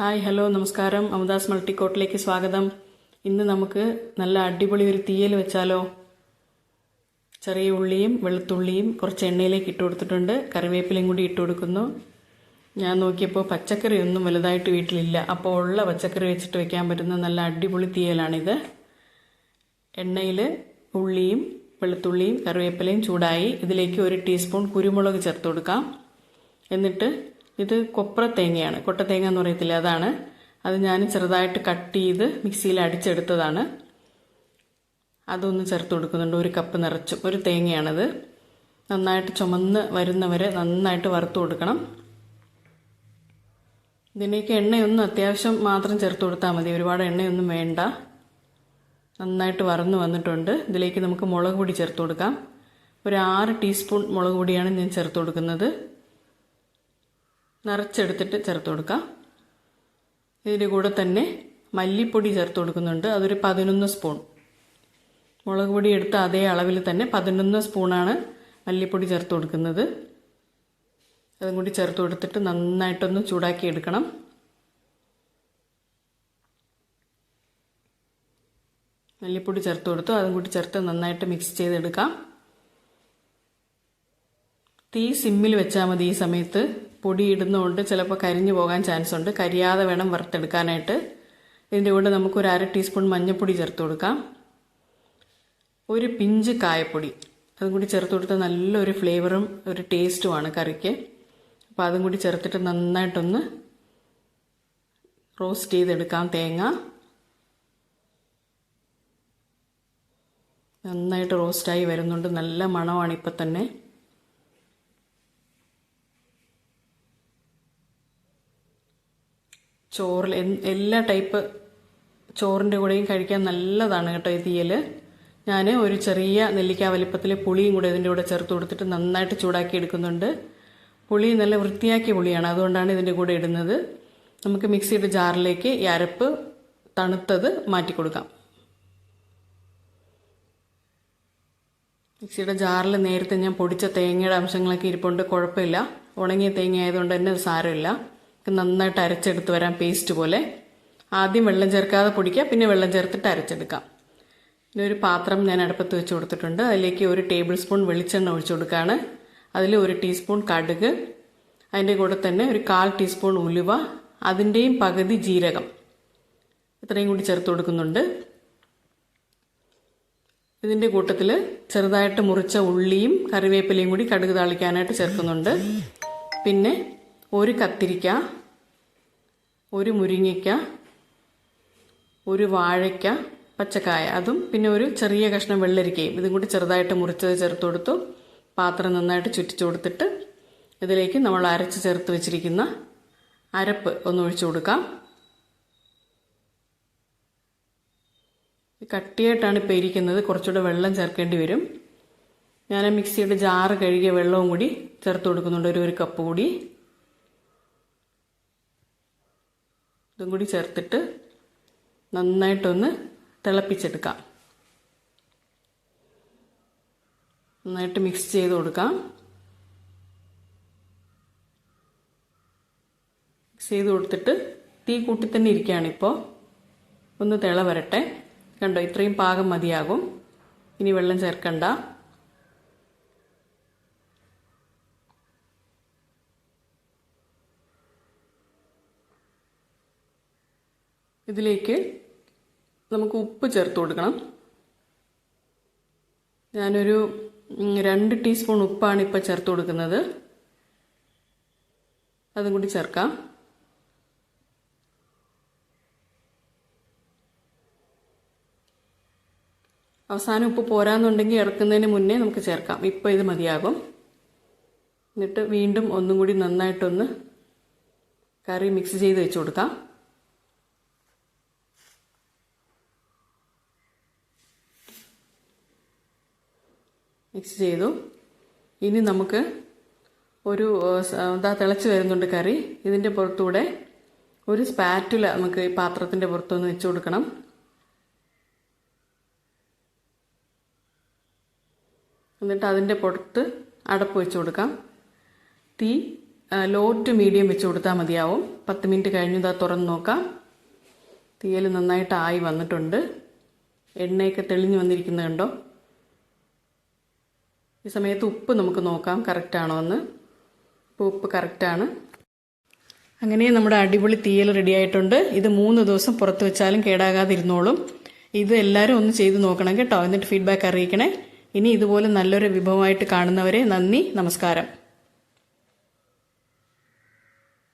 Hi hello നമസ്കാരം. അമദാസ് മൾട്ടിക്കോട്ടിലേക്ക് സ്വാഗതം. ഇന്ന് നമുക്ക് നല്ല അടിപൊളി ഒരു തീയൽ വെച്ചാലോ? ചെറിയ ഉള്ളിയും വെളുത്തുള്ളിയും കുറച്ച് എണ്ണയിലേക്ക് ഇട്ട് കൊടുത്തിട്ടുണ്ട്. കറിവേപ്പിലയും കൂടി ഇട്ട് കൊടുക്കുന്നു. ഞാൻ നോക്കിയപ്പോൾ പച്ചക്കറി ഒന്നും വലുതായിട്ട് വീട്ടിലില്ല. അപ്പോൾ ഉള്ള പച്ചക്കറി വെച്ചിട്ട് വെക്കാൻ പറ്റുന്ന നല്ല അടിപൊളി തീയലാണിത്. എണ്ണയിൽ ഉള്ളിയും വെളുത്തുള്ളിയും കറിവേപ്പിലയും ചൂടായി ഇതിലേക്ക് ഒരു ടീസ്പൂൺ കുരുമുളക് ചേർത്ത് കൊടുക്കാം. എന്നിട്ട് ഇത് കൊപ്ര തേങ്ങയാണ്. കൊട്ട തേങ്ങ എന്ന് പറയത്തില്ല അതാണ്. അത് ഞാൻ ചെറുതായിട്ട് കട്ട് ചെയ്ത് മിക്സിയിൽ അടിച്ചെടുത്തതാണ്. അതൊന്ന് ചേർത്ത് കൊടുക്കുന്നുണ്ട്. ഒരു കപ്പ് നിറച്ചും. ഒരു തേങ്ങയാണത്. നന്നായിട്ട് ചുമന്ന് വരുന്നവരെ നന്നായിട്ട് വറുത്ത് കൊടുക്കണം. ഇതിനേക്ക് എണ്ണയൊന്നും അത്യാവശ്യം മാത്രം ചേർത്ത് കൊടുത്താൽ മതി. ഒരുപാട് എണ്ണയൊന്നും വേണ്ട. നന്നായിട്ട് വറന്ന് വന്നിട്ടുണ്ട്. ഇതിലേക്ക് നമുക്ക് മുളക് പൊടി ചേർത്ത് കൊടുക്കാം. ഒരു ആറ് ടീസ്പൂൺ മുളക് പൊടിയാണ് ഞാൻ ചേർത്ത് കൊടുക്കുന്നത്. നിറച്ചെടുത്തിട്ട് ചേർത്ത് കൊടുക്കാം. ഇതിന്റെ കൂടെ തന്നെ മല്ലിപ്പൊടി ചേർത്ത് കൊടുക്കുന്നുണ്ട്. അതൊരു പതിനൊന്ന് സ്പൂൺ. മുളക് പൊടി എടുത്ത അതേ അളവിൽ തന്നെ പതിനൊന്ന് സ്പൂണാണ് മല്ലിപ്പൊടി ചേർത്ത് കൊടുക്കുന്നത്. അതും കൂടി ചേർത്ത് കൊടുത്തിട്ട് നന്നായിട്ടൊന്ന് ചൂടാക്കി എടുക്കണം. മല്ലിപ്പൊടി ചേർത്ത് കൊടുത്തു. അതും കൂടി ചേർത്ത് നന്നായിട്ട് മിക്സ് ചെയ്തെടുക്കാം. തീ സിമ്മിൽ വെച്ചാൽ മതി ഈ സമയത്ത്. പൊടി ഇടുന്നതുകൊണ്ട് ചിലപ്പോൾ കരിഞ്ഞു പോകാൻ ചാൻസ് ഉണ്ട്. കരിയാതെ വേണം വറുത്തെടുക്കാനായിട്ട്. ഇതിന്റെ കൂടെ നമുക്ക് ഒരു അര ടീസ്പൂൺ മഞ്ഞൾപ്പൊടി ചേർത്ത് കൊടുക്കാം. ഒരു പിഞ്ച് കായപ്പൊടി. അതും കൂടി ചേർത്ത് കൊടുത്താൽ നല്ലൊരു ഫ്ലേവറും ഒരു ടേസ്റ്റുമാണ് കറിക്ക്. അപ്പോൾ അതും കൂടി ചേർത്തിട്ട് നന്നായിട്ടൊന്ന് റോസ്റ്റ് ചെയ്തെടുക്കാം തേങ്ങ. നന്നായിട്ട് റോസ്റ്റായി വരുന്നുണ്ട്. നല്ല മണമാണ് ഇപ്പം തന്നെ. ചോറിൽ എല്ലാ ടൈപ്പ് ചോറിന്റെ കൂടെയും കഴിക്കാൻ നല്ലതാണ് കേട്ടോ ഈ തീയൽ ഞാൻ ഒരു ചെറിയ നെല്ലിക്ക വലിപ്പത്തിൽ പുളിയും കൂടെ ഇതിന്റെ കൂടെ ചേർത്ത് കൊടുത്തിട്ട് നന്നായിട്ട് ചൂടാക്കി എടുക്കുന്നുണ്ട്. പുളി നല്ല വൃത്തിയാക്കിയ പുളിയാണ് അതുകൊണ്ടാണ് ഇതിന്റെ കൂടെ ഇടുന്നത്. നമുക്ക് മിക്സിയുടെ ജാറിലേക്ക് ഈ അരപ്പ് തണുത്തത് മാറ്റി കൊടുക്കാം. മിക്സിയുടെ ജാറിൽ നേരത്തെ ഞാൻ പൊടിച്ച തേങ്ങയുടെ അംശങ്ങളൊക്കെ ഇരിപ്പുണ്ട് കുഴപ്പമില്ല. ഉണങ്ങിയ തേങ്ങ ആയതുകൊണ്ട് തന്നെ സാരമില്ല. നന്നായിട്ട് അരച്ചെടുത്ത് വരാം പേസ്റ്റ് പോലെ. ആദ്യം വെള്ളം ചേർക്കാതെ പൊടിക്കുക പിന്നെ വെള്ളം ചേർത്തിട്ട് അരച്ചെടുക്കാം. പിന്നെ ഒരു പാത്രം ഞാൻ അടുപ്പത്ത് വെച്ച് കൊടുത്തിട്ടുണ്ട്. അതിലേക്ക് ഒരു ടേബിൾ സ്പൂൺ വെളിച്ചെണ്ണ ഒഴിച്ചു കൊടുക്കുകയാണ്. അതിൽ ഒരു ടീസ്പൂൺ കടുക് അതിന്റെ കൂടെ തന്നെ ഒരു കാൽ ടീസ്പൂൺ ഉലുവ അതിന്റെയും പകുതി ജീരകം. ഇത്രയും കൂടി ചേർത്ത് കൊടുക്കുന്നുണ്ട്. ഇതിന്റെ കൂട്ടത്തിൽ ചെറുതായിട്ട് മുറിച്ച ഉള്ളിയും കറിവേപ്പിലയും കൂടി കടുക് താളിക്കാനായിട്ട് ചേർക്കുന്നുണ്ട്. പിന്നെ ഒരു കത്തിരിക്ക ഒരു മുരിങ്ങയ്ക്ക ഒരു വാഴയ്ക്ക പച്ചക്കായ. അതും പിന്നെ ഒരു ചെറിയ കഷ്ണം വെള്ളരിക്കയും. ഇതും കൂടി ചെറുതായിട്ട് മുറിച്ചത് ചേർത്ത് കൊടുത്തു. പാത്രം നന്നായിട്ട് ചുറ്റിച്ചു കൊടുത്തിട്ട് ഇതിലേക്ക് നമ്മൾ അരച്ച് ചേർത്ത് വെച്ചിരിക്കുന്ന അരപ്പ് ഒന്ന് ഒഴിച്ചു കൊടുക്കാം. കട്ടിയായിട്ടാണ് ഇപ്പോൾ ഇരിക്കുന്നത്. കുറച്ചുകൂടെ വെള്ളം ചേർക്കേണ്ടി വരും. ഞാൻ മിക്സിയുടെ ജാറ് കഴുകിയ വെള്ളവും കൂടി ചേർത്ത് കൊടുക്കുന്നുണ്ട്. ഒരു ഒരു കപ്പ് കൂടി. ഇതും കൂടി ചേർത്തിട്ട് നന്നായിട്ടൊന്ന് തിളപ്പിച്ചെടുക്കാം. നന്നായിട്ട് മിക്സ് ചെയ്ത് കൊടുക്കാം. മിക്സ് ചെയ്ത് കൊടുത്തിട്ട് തീ കൂട്ടി തന്നെ ഇരിക്കുകയാണിപ്പോൾ ഒന്ന് തിള വരട്ടെ. കണ്ടോ ഇത്രയും പാകം മതിയാകും. ഇനി വെള്ളം ചേർക്കണ്ട. ഇതിലേക്ക് നമുക്ക് ഉപ്പ് ചേർത്ത് കൊടുക്കണം. ഞാനൊരു രണ്ട് ടീസ്പൂൺ ഉപ്പാണ് ഇപ്പോൾ ചേർത്ത് കൊടുക്കുന്നത്. അതും കൂടി ചേർക്കാം. അവസാനം ഉപ്പ് പോരാന്നുണ്ടെങ്കിൽ ഇറക്കുന്നതിന് മുന്നേ നമുക്ക് ചേർക്കാം. ഇപ്പോൾ ഇത് മതിയാകും. എന്നിട്ട് വീണ്ടും ഒന്നും കൂടി നന്നായിട്ടൊന്ന് കറി മിക്സ് ചെയ്ത് വെച്ച് കൊടുക്കാം. മിക്സ് ചെയ്തു. ഇനി നമുക്ക് ഒരു ഇതാ തിളച്ച് വരുന്നുണ്ട് കറി. ഇതിന്റെ പുറത്തൂടെ ഒരു സ്പാറ്റുല നമുക്ക് ഈ പാത്രത്തിന്റെ പുറത്തൊന്ന് വെച്ച് കൊടുക്കണം. എന്നിട്ട് അതിന്റെ പുറത്ത് അടപ്പ് വെച്ച് കൊടുക്കാം. തീ ലോ ടു മീഡിയം വെച്ച് കൊടുത്താൽ മതിയാവും. പത്ത് മിനിറ്റ് കഴിഞ്ഞു ഇതാ തുറന്ന് നോക്കാം. തീയൽ നന്നായിട്ട് ആയി വന്നിട്ടുണ്ട്. എണ്ണയൊക്കെ തെളിഞ്ഞു വന്നിരിക്കുന്നത് കണ്ടോ? ഈ സമയത്ത് ഉപ്പ് നമുക്ക് നോക്കാം കറക്റ്റാണോ എന്ന്. ഇപ്പോൾ ഉപ്പ് കറക്റ്റാണ് അങ്ങനെ നമ്മുടെ അടിപൊളി തീയൽ റെഡി ആയിട്ടുണ്ട്. ഇത് മൂന്ന് ദിവസം പുറത്ത് വെച്ചാലും കേടാകാതിരുന്നോളും. ഇത് എല്ലാവരും ഒന്ന് ചെയ്ത് നോക്കണം കേട്ടോ. എന്നിട്ട് ഫീഡ്ബാക്ക് അറിയിക്കണേ. ഇനി ഇതുപോലെ നല്ലൊരു വിഭവമായിട്ട് കാണുന്നവരെ നന്ദി നമസ്കാരം.